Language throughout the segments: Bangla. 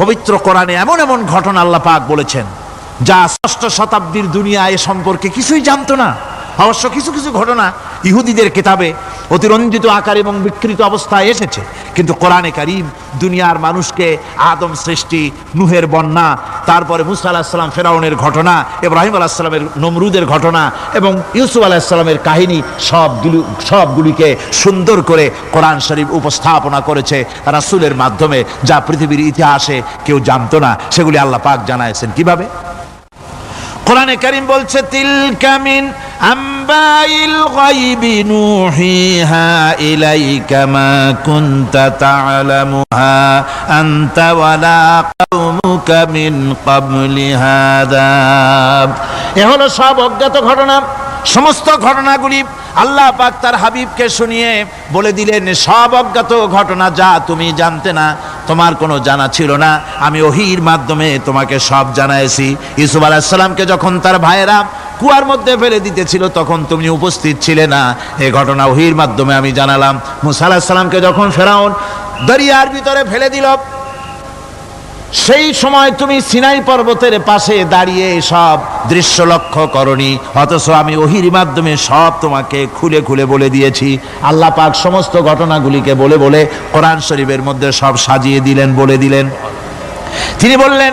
পবিত্র কোরআনে এমন এমন ঘটনা আল্লাহ পাক বলেছেন, যা ষষ্ঠ শতাব্দীর দুনিয়া এ সম্পর্কে কিছুই জানতো না। অবশ্য কিছু কিছু ঘটনা ইহুদিদের কিতাবে অতিরঞ্জিত আকার এবং বিকৃত অবস্থায় এসেছে। কিন্তু কোরআনে কারিম দুনিয়ার মানুষকে আদম সৃষ্টি, নুহের বন্যা, তারপরে মুসা আলাহিসাল্লাম ফেরাউনের ঘটনা, ইব্রাহিম আলাহিসাল্লামের নমরুদের ঘটনা এবং ইউসুফ আলাহিসাল্লামের কাহিনী সবগুলি সবগুলিকে সুন্দর করে কোরআন শরীফ উপস্থাপনা করেছে রাসূলের মাধ্যমে, যা পৃথিবীর ইতিহাসে কেউ জানতো না। সেগুলি আল্লাহ পাক জানাইছেন। কীভাবে? কোরআনে করিম বলছে, তিলকা মিন আম্বাইল গায়বি নুহিহা ইলাইকা মা কুনতা তা'লামুহা আনতা ওয়ালা কওমুকা মিন ক্বাবলি এ হলো সব অজ্ঞাত ঘটনা। সমস্ত ঘটনাগুলি আল্লাহ পাক তার হাবিবকে শুনিয়ে বলে দিলেন, সব অজ্ঞাত ঘটনা যা তুমি জানতে না, তোমার কোনো জানা ছিল না। আমি ওহির মাধ্যমে তোমাকে সব জানাইছি। ইসুফ আলাহিসাল্লামকে যখন তার ভাইয়েরা কুয়ার মধ্যে ফেলে দিতেছিল, তখন তুমি উপস্থিত ছিলে না। এ ঘটনা ওহির মাধ্যমে আমি জানালাম। মুসা আলাহিসাল্লামকে যখন ফেরাউন দরিয়ার ভিতরে ফেলে দিল সেই সময় তুমি সিনাই পর্বতের পাশে দাঁড়িয়ে সব দৃশ্য লক্ষ্য করনি। অথচ আমি ওহির মাধ্যমে সব তোমাকে খুলে খুলে বলে দিয়েছি। আল্লাহ পাক সমস্ত ঘটনাগুলিকে বলে বলে কোরআন শরীফের মধ্যে সব সাজিয়ে দিলেন, বলে দিলেন। তিনি বললেন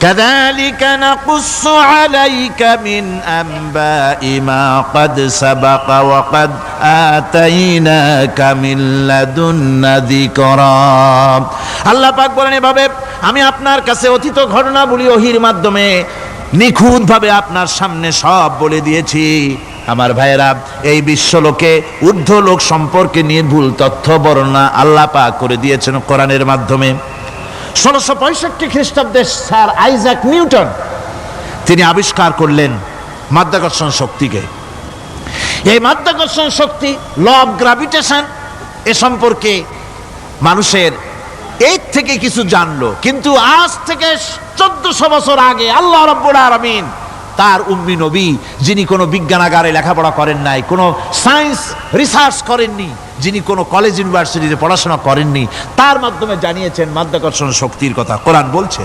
كذلك نقص عليك من أنباء ما قد سبق وقد آتيناك من لدنا ذكرا আল্লাহ পাক বলেন এভাবে আমি আপনার কাছে অতীত ঘটনাবলী ওহির মাধ্যমে নিখুঁতভাবে আপনার সামনে সব বলে দিয়েছি আমার ভাইয়েরা এই বিশ্বলোকে ঊর্ধ্ব লোক সম্পর্কে নির্ভুল তথ্য বর্ণনা আল্লাহ পাক করে দিয়েছেন কোরআনের মাধ্যমে ষোলোশো পঁয়ষট্টি খ্রিস্টাব্দে স্যার আইজাক নিউটন, তিনি আবিষ্কার করলেন মাধ্যাকর্ষণ শক্তিকে। এই মাধ্যাকর্ষণ শক্তি ল অফ গ্রাভিটেশন এ সম্পর্কে মানুষের এর থেকে কিছু জানলো। কিন্তু আজ থেকে চোদ্দশো বছর আগে আল্লাহ রব্বুল আলমিন তার উম্মি নবী, যিনি কোনো বিজ্ঞানাগারে লেখাপড়া করেন নাই, কোনো সায়েন্স রিসার্চ করেননি, যিনি কোনো কলেজ ইউনিভার্সিটিতে পড়াশোনা করেননি, তার মাধ্যমে জানিয়েছেন মাধ্যাকর্ষণ শক্তির কথা। কোরআন বলছে,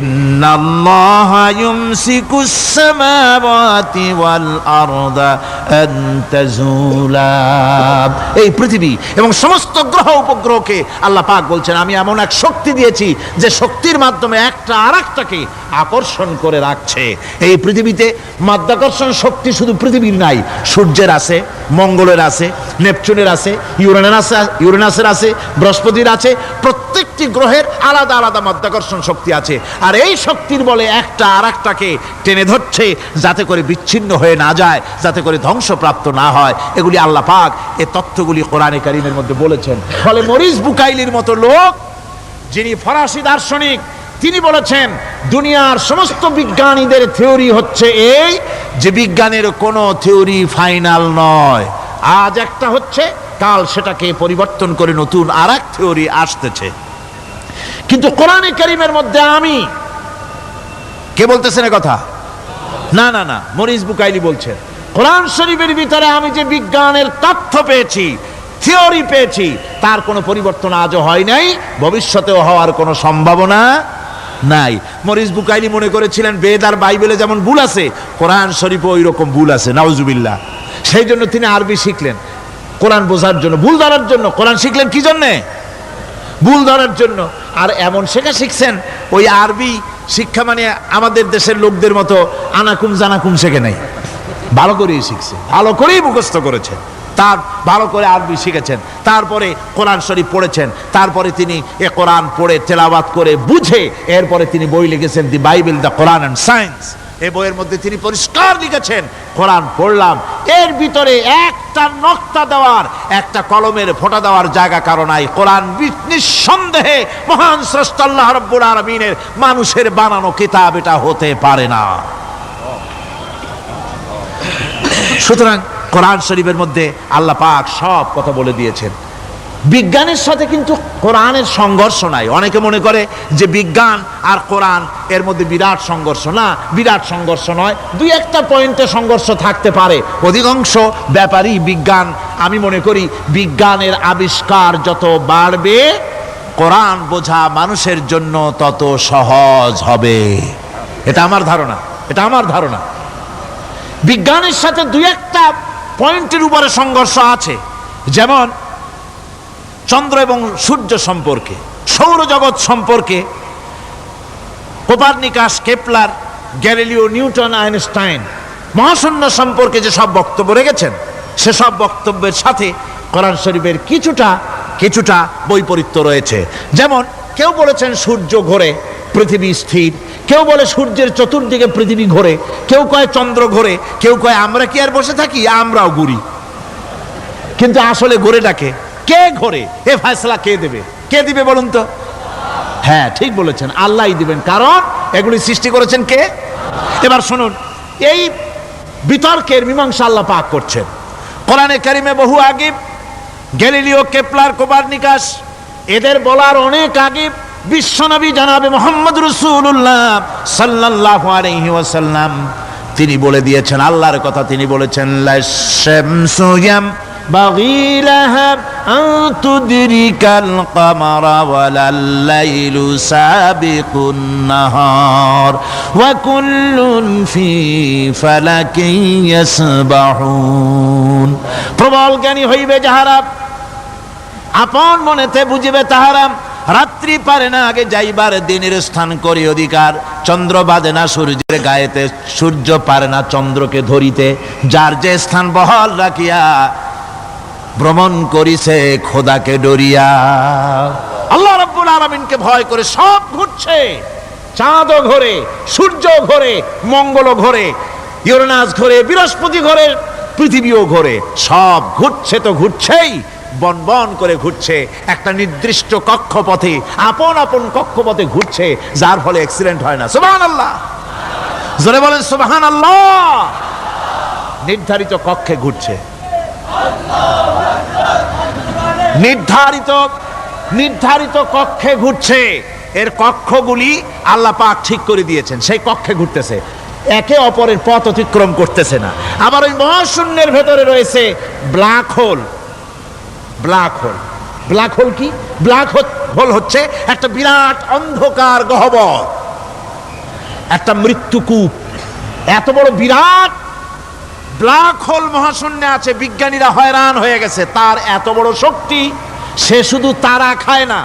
ইন্নাল্লাহা ইউমসিকুস সামাওয়াতি ওয়াল আরদা এই পৃথিবী এবং সমস্ত গ্রহ উপগ্রহকে আল্লাহ পাক বলছেন, আমি এমন এক শক্তি দিয়েছি যে শক্তির মাধ্যমে একটা আরেকটাকে আকর্ষণ করে রাখছে। এই পৃথিবীতে মাধ্যাকর্ষণ শক্তি শুধু পৃথিবীর নাই, সূর্যের আছে, মঙ্গলের আছে, নেপচুনের আছে, ইউরেনাস, ইউরেনাসের আছে, বৃহস্পতির আছে, প্রত্যেকটি গ্রহের আলাদা আলাদা মাধ্যাকর্ষণ শক্তি আছে। আর এই শক্তির বলে একটা আর একটাকে টেনে ধরছে, যাতে করে বিচ্ছিন্ন হয়ে না যায়, যাতে করে ধ্বংসপ্রাপ্ত না হয়, এগুলি আল্লাহ পাক এ তথ্যগুলি কোরআনে কারিমের মধ্যে বলেছেন। ফলে মরিস বুকাইলির মতো লোক, যিনি ফরাসি দার্শনিক, তিনি বলেছেন, দুনিয়ার সমস্ত বিজ্ঞানীদের থিওরি হচ্ছে এই যে বিজ্ঞানের কোনো থিওরি ফাইনাল নয়। আজ একটা হচ্ছে, কাল সেটাকে পরিবর্তন করে নতুন আর এক থিওরি আসতেছে। কিন্তু কোরআনে কারিমের মধ্যে আমি, কে বলতেছেন কথা? না না না, মরিস বুকাইলি বলছেন কোরআন শরীফের ভিতরে আমি যে বিজ্ঞানের তথ্য পেয়েছি, থিওরি পেয়েছি, তার কোনো পরিবর্তন আজও হয় নাই, ভবিষ্যতেও হওয়ার কোনো সম্ভাবনা নাই। মরিস বুকাইলি মনে করেছিলেন, বেদ আর বাইবেলে যেমন ভুল আছে, কোরআন শরীফও ওই রকম ভুল আছে, নাউজুবিল্লাহ। সেই জন্য তিনি আরবি শিখলেন। কোরআন বোঝার জন্য, ভুল ধরার জন্য। কোরআন শিখলেন কি জন্যে? ভুল ধরার জন্য। আর এমন শেখা শিখছেন, ওই আরবি শিক্ষা মানে আমাদের দেশের লোকদের মতো আনাকুম জানাকুম শেখে নাই। ভালো করেই শিখছে, ভালো করেই মুখস্থ করেছে তার ভালো করে আরবি শিখেছেন, তারপরে কোরআন শরীফ পড়েছেন, তারপরে তিনি এ কোরআন পড়ে তেলাবাত করে বুঝে এরপরে তিনি বই লিখেছেন, the Bible, the Quran and science. এ বইয়ের মধ্যে তিনি পরিষ্কার লিখেছেন, কোরআন পড়লাম। এর ভিতরে একটা নক্তা দেওয়ার, একটা কলমের ফোঁটা দেওয়ার জায়গা কারণ নাই। কোরআন নিঃসন্দেহে মহান স্রষ্টা আল্লাহ রব্বুল আলমিনের মানুষের বানানো কিতাব, এটা হতে পারে না। সুতরাং কোরআন শরীফের মধ্যে আল্লাহ পাক সব কথা বলে দিয়েছেন। বিজ্ঞানের সাথে কিন্তু কোরআনের সংঘর্ষ নাই। অনেকে মনে করে যে বিজ্ঞান আর কোরআন এর মধ্যে বিরাট সংঘর্ষ। না, বিরাট সংঘর্ষ নয়, দুই একটা পয়েন্টে সংঘর্ষ থাকতে পারে। অধিকাংশ ব্যাপারই বিজ্ঞান। আমি মনে করি বিজ্ঞানের আবিষ্কার যত বাড়বে, কোরআন বোঝা মানুষের জন্য তত সহজ হবে। এটা আমার ধারণা। এটা আমার ধারণা। বিজ্ঞানের সাথে দুই একটা পয়েন্টের উপরে সংঘর্ষ আছে। যেমন চন্দ্র এবং সূর্য সম্পর্কে, সৌরজগৎ সম্পর্কে, Copernicus, Kepler, Galileo, Newton, Einstein, মহাশূন্য সম্পর্কে যে সব বক্তব্য রেখেছেন সেসব বক্তব্যের সাথে কোরআন শরীফের কিছুটা কিছুটা বৈপরীত্য রয়েছে। যেমন কেউ বলেছেন সূর্য ঘোরে পৃথিবী স্থির। কেউ বলে সূর্যের চতুর্দিকে পৃথিবী ঘোরে, কেউ কয় চন্দ্র ঘোরে, কেউ কয় আমরা কি আর বসে থাকি? আমরাও ঘুরি। কিন্তু আসলে ঘুরে ডাকে কে ঘোরে? এ ফয়সলা কে দেবে? কে দিবে বলুন তো? হ্যাঁ ঠিক বলেছেন। আল্লাহই দিবেন। কারণ এগুলি সৃষ্টি করেছেন কে? এবার শুনুন, এই বিতর্কের মীমাংসা আল্লাহ পাক করছেন। কোরআনে কারিমে বহু আগে গ্যালিলিও কেপলার কোপারনিকাস এদের বলার অনেক আগে বিশ্বনবী জানাবে মোহাম্মদ রসুল্লাহ সাল্লাল্লাহু আলাইহি ওয়াসাল্লাম। তিনি বলে দিয়েছেন, আল্লাহর কথা তিনি বলেছেন প্রবল জ্ঞানী হইবে যাহারা। আপন মনেতে বুঝিবে তাহারা রাত্রি পারে না, আগে যাইবার দিনের স্থান করি অধিকার। চন্দ্র বাঁধে না সূর্যের গায়েতে, সূর্য পারে না চন্দ্রকে ধরিতে। যার যে স্থান বহল রাখিয়া, ভ্রমণ করিছে খোদাকে ডরিয়া। আল্লাহ রাব্বুল আলামিনকে ভয় করে সব ঘুরছে। চাঁদও ঘোরে সূর্য ঘোরে মঙ্গল ঘোরে। ইউরেনাস ঘোরে, বৃহস্পতি ঘোরে, পৃথিবীও ঘোরে। সব ঘুরছে তো ঘুরছেই। বন বন করে ঘুরছে। একটা নির্দিষ্ট কক্ষপথে, আপন আপন কক্ষপথে ঘুরছে, যার ফলে অ্যাক্সিডেন্ট হয় না। সুবহান আল্লাহ জোরে বলেন সুবহান আল্লাহ নির্ধারিত কক্ষে ঘুরছে। নির্ধারিত নির্ধারিত কক্ষে ঘুরছে। এর কক্ষগুলি আল্লাহ পাক ঠিক করে দিয়েছেন। সেই কক্ষে ঘুরতেছে। একে অপরের পথ অতিক্রম করতেছে না। আবার ওই মহাশূন্যের ভেতরে রয়েছে black hole. Black hole. Black hole কি? ব্ল্যাক হোল হচ্ছে একটা বিরাট অন্ধকার গহ্বর। একটা মৃত্যুকূপ এত বড় বিরাট ব্ল্যাক হোল মহাশূন্যে আছে, বিজ্ঞানীরা হয়রান হয়ে গেছে। তার এত বড় শক্তি, সে শুধু তারা খায় না।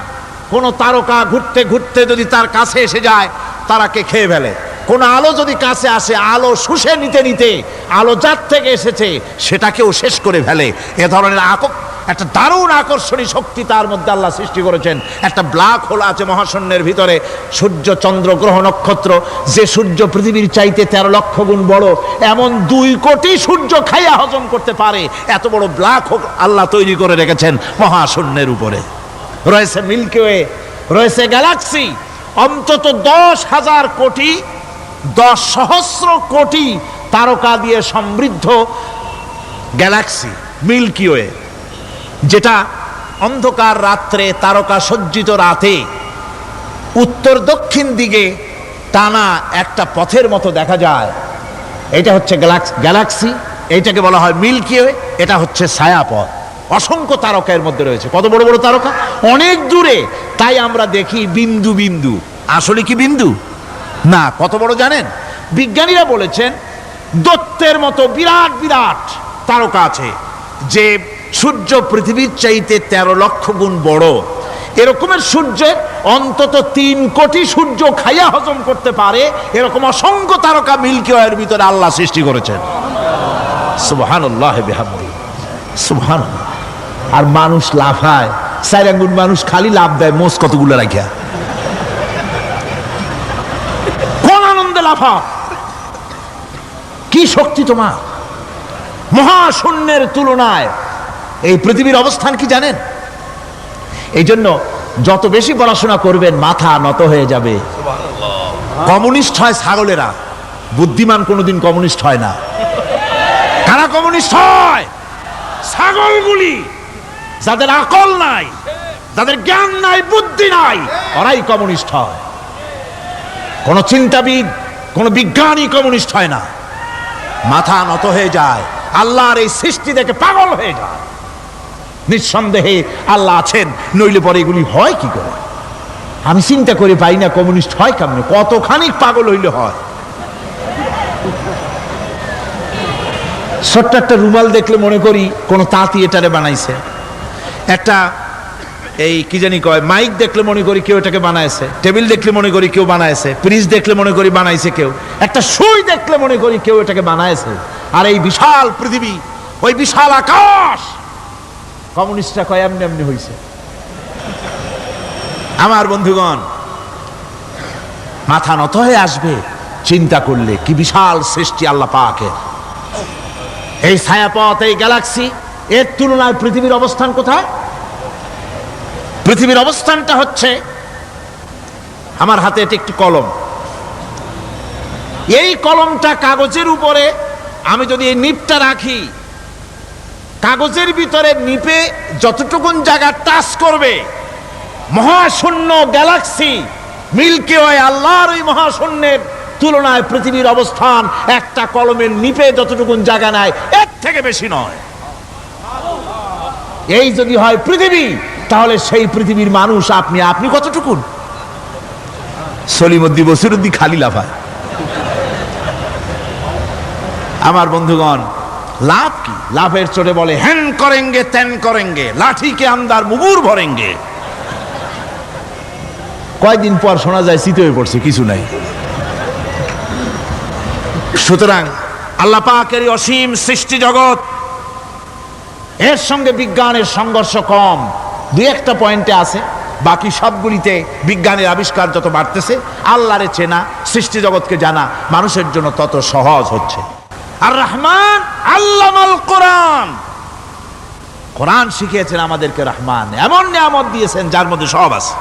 কোনো তারকা ঘুরতে ঘুরতে যদি তার কাছে এসে যায়, তারাকে খেয়ে ফেলে। কোন আলো যদি কাছে আসে, আলো শুষে নিতে নিতে, আলো যার থেকে এসেছে, সেটাকেও শেষ করে ফেলে। এ ধরনের আক একটা দারুণ আকর্ষণী শক্তি তার মধ্যে আল্লাহ সৃষ্টি করেছেন। একটা ব্ল্যাক হোল আছে মহাশূন্যের ভিতরে, সূর্য, চন্দ্র, গ্রহ, নক্ষত্র। যে সূর্য পৃথিবীর চাইতে তেরো লক্ষ গুণ বড়, এমন দুই কোটি সূর্য খাইয়া হজম করতে পারে। এত বড় ব্ল্যাক হোল আল্লাহ তৈরি করে রেখেছেন মহাশূন্যের উপরে। রয়েছে মিল্কিওয়ে রয়েছে গ্যালাক্সি, অন্তত দশ হাজার কোটি, দশ সহস্র কোটি তারকা দিয়ে সমৃদ্ধ গ্যালাক্সি মিল্কিওয়ে যেটা অন্ধকার রাত্রে তারকা সজ্জিত রাতে উত্তর দক্ষিণ দিকে টানা একটা পথের মতো দেখা যায়। এটা হচ্ছে গ্যালাক্স গ্যালাক্সি, এইটাকে বলা হয় মিল্কি ওয়ে, এটা হচ্ছে ছায়াপথ। অসংখ্য তারকা এর মধ্যে রয়েছে। কত বড় বড় তারকা? অনেক দূরে। তাই আমরা দেখি বিন্দু বিন্দু। আসলে কি বিন্দু? না, কত বড় জানেন? বিজ্ঞানীরা বলেছেন, দত্তের মতো বিরাট বিরাট তারকা আছে, যে সূর্য পৃথিবীর চাইতে তেরো লক্ষ গুণ বড়। এরকমের সূর্যের অন্তত তিন কোটি সূর্য খাইয়া হজম করতে পারে, এরকম অসংখ্য তারকা মিল্কি ওয়ের ভিতরে আল্লাহ সৃষ্টি করেছেন। সুবহানাল্লাহ আর মানুষ লাফায় আঙ্গুল মানুষ খালি লাভ দেয়, মোষ কতগুলো রাখিয়া। কোন আনন্দে লাফা কি শক্তি তোমার? মহাশূন্যের তুলনায় এই পৃথিবীর অবস্থান কি জানেন? এই জন্য যত বেশি পড়াশোনা করবেন মাথা নত হয়ে যাবে। কমিউনিস্ট হয় ছাগলেরা। বুদ্ধিমান কোনোদিন কমিউনিস্ট হয় না। কারা কমিউনিস্ট হয়? ছাগলগুলি। যাদের আকল নাই যাদের জ্ঞান নাই বুদ্ধি নাই ওরাই কমিউনিস্ট হয়। কোন চিন্তাবিদ কোন বিজ্ঞানী কমিউনিস্ট হয় না। মাথা নত হয়ে যায়। আল্লাহর এই সৃষ্টি দেখে পাগল হয়ে যায়। নিঃসন্দেহে আল্লাহ আছেন। নইলে পরে এগুলি হয় কি করে? আমি চিন্তা করে পাই না কমিউনিস্ট হয় কেমন? কতখানি পাগল হইলে হয়? ছোট্ট একটা রুমাল দেখলে মনে করি কোনো তাঁতি এটারে বানাইছে। একটা এই কি জানি কয়, মাইক দেখলে মনে করি কেউ এটাকে বানাইছে। টেবিল দেখলে মনে করি কেউ বানাইছে। ফ্রিজ দেখলে মনে করি বানাইছে কেউ। একটা সুই দেখলে মনে করি কেউ এটাকে বানাইছে। আর এই বিশাল পৃথিবী, ওই বিশাল আকাশ! কমিউনিস্টরা কয় এমনি এমনি হয়েছে আমার বন্ধুগণ, মাথা নত হয়ে আসবে, চিন্তা করলে কি বিশাল সৃষ্টি আল্লাহ পাকে এই ছায়াপথ, এই গ্যালাক্সি, এর তুলনায় পৃথিবীর অবস্থান কোথায়? পৃথিবীর অবস্থানটা হচ্ছে, আমার হাতে এটি একটি কলম। এই কলমটা কাগজের উপরে, আমি যদি এই নিপটা রাখি কাগজের ভিতরে নিপে যতটুকুন জায়গা টাচ করবে, মহাশূন্য গ্যালাক্সি মিল্কি ওয়ে আল্লাহর ওই মহাশূন্যের তুলনায় পৃথিবীর অবস্থান একটা কলমের নিপে যতটুকুন জায়গা নেয়, এর থেকে বেশি নয়। এই যদি হয় পৃথিবী, তাহলে সেই পৃথিবীর মানুষ আপনি আপনি কতটুকুন? সলিমদ্দি বসিরুদ্দি খালি লাফায় আমার বন্ধুগণ লাভ কি? লাভের চোটে বলে হ্যান করেঙ্গে ত্যান করেঙ্গে, লাঠিকে আমদার মুগুর ভরেঙ্গে। কয়দিন পর শোনা যায়, শীত হয়ে পড়ছে, কিছু নাই। সুতরাং আল্লাহ পাকের অসীম সৃষ্টি জগৎ, এর সঙ্গে বিজ্ঞানের সংঘর্ষ কম। দু একটা পয়েন্টে আছে, বাকি সবগুলিতে বিজ্ঞানের আবিষ্কার যত বাড়তেছে, আল্লাহরে চেনা, সৃষ্টি জগৎকে জানা, মানুষের জন্য তত সহজ হচ্ছে। আর রহমান আল্লামাল কোরআন। কোরআন শিখিয়েছেন আমাদেরকে রহমান। এমন নিয়ামত দিয়েছেন যার মধ্যে সব আছে।